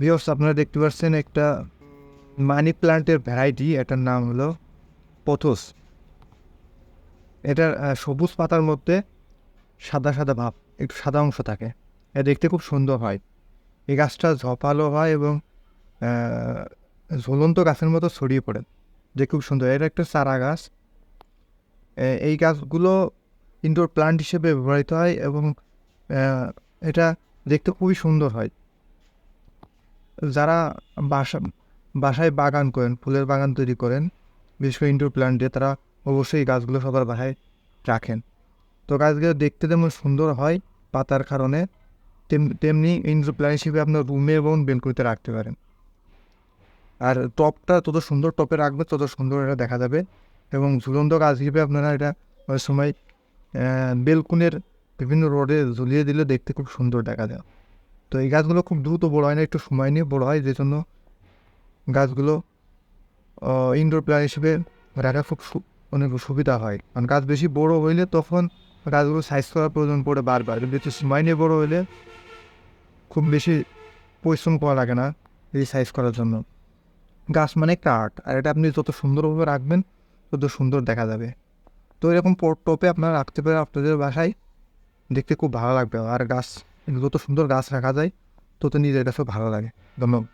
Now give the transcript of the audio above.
ভিওস আপনারা দেখতে পাচ্ছেন একটা মানি প্লান্টের ভ্যারাইটি, এটার নাম হলো পথস। এটার সবুজ পাতার মধ্যে সাদা সাদা ভাব, একটু সাদা অংশ থাকে। এটা দেখতে খুব সুন্দর হয়। এই গাছটা ঝপালো হয় এবং ঝুলন্ত গাছের মতো ছড়িয়ে পড়ে। যে খুব সুন্দর, এটা একটা চারা গাছ। এই গাছগুলো ইনডোর প্লান্ট হিসেবে ব্যবহৃত হয় এবং এটা দেখতে খুবই সুন্দর হয়। যারা বাসা, বাসায় বাগান করেন, ফুলের বাগান তৈরি করেন, বিশেষ করে ইনডোর প্লান্টে তারা অবশ্যই গাছগুলো সবার বাসায় রাখেন। তো গাছগুলো দেখতে যেমন সুন্দর হয় পাতার কারণে, তেম- তেমনি ইনডোর প্লান্ট হিসেবে আপনার রুমে এবং বেলকুনিতে রাখতে পারেন। আর টপটা তত সুন্দর টপে রাখবে, তত সুন্দর এটা দেখা যাবে। এবং ঝুলন্ত গাছ হিসেবে আপনারা এটা ওই সময় বেলকুনের বিভিন্ন রোডে ঝুলিয়ে দিলে দেখতে খুব সুন্দর দেখা যায়। তো এই গাছগুলো খুব দ্রুত বড় হয় না, একটু সময় নিয়ে বড় হয় যে জন্য গাছগুলো ইনডোর প্ল্যান হিসেবে রাখা খুব অনেক সুবিধা হয়। কারণ গাছ বেশি বড় হইলে তখন গাছগুলো সাইজ করার প্রয়োজন পড়ে বারবার। কিন্তু একটু সময় নিয়ে বড় হইলে খুব বেশি পরিশ্রম করা লাগে না এই সাইজ করার জন্য। গাছ মানে আর্ট আর এটা আপনি যত সুন্দরভাবে রাখবেন, তত সুন্দর দেখা যাবে। তো এরকম টপে আপনারা রাখতে পারেন, আপনাদের বাসায় দেখতে খুব ভালো লাগবে। আর গাছ যত সুন্দর গাছ রাখা যায় তত নিজের কাছেও ভালো লাগে। ধন্যবাদ।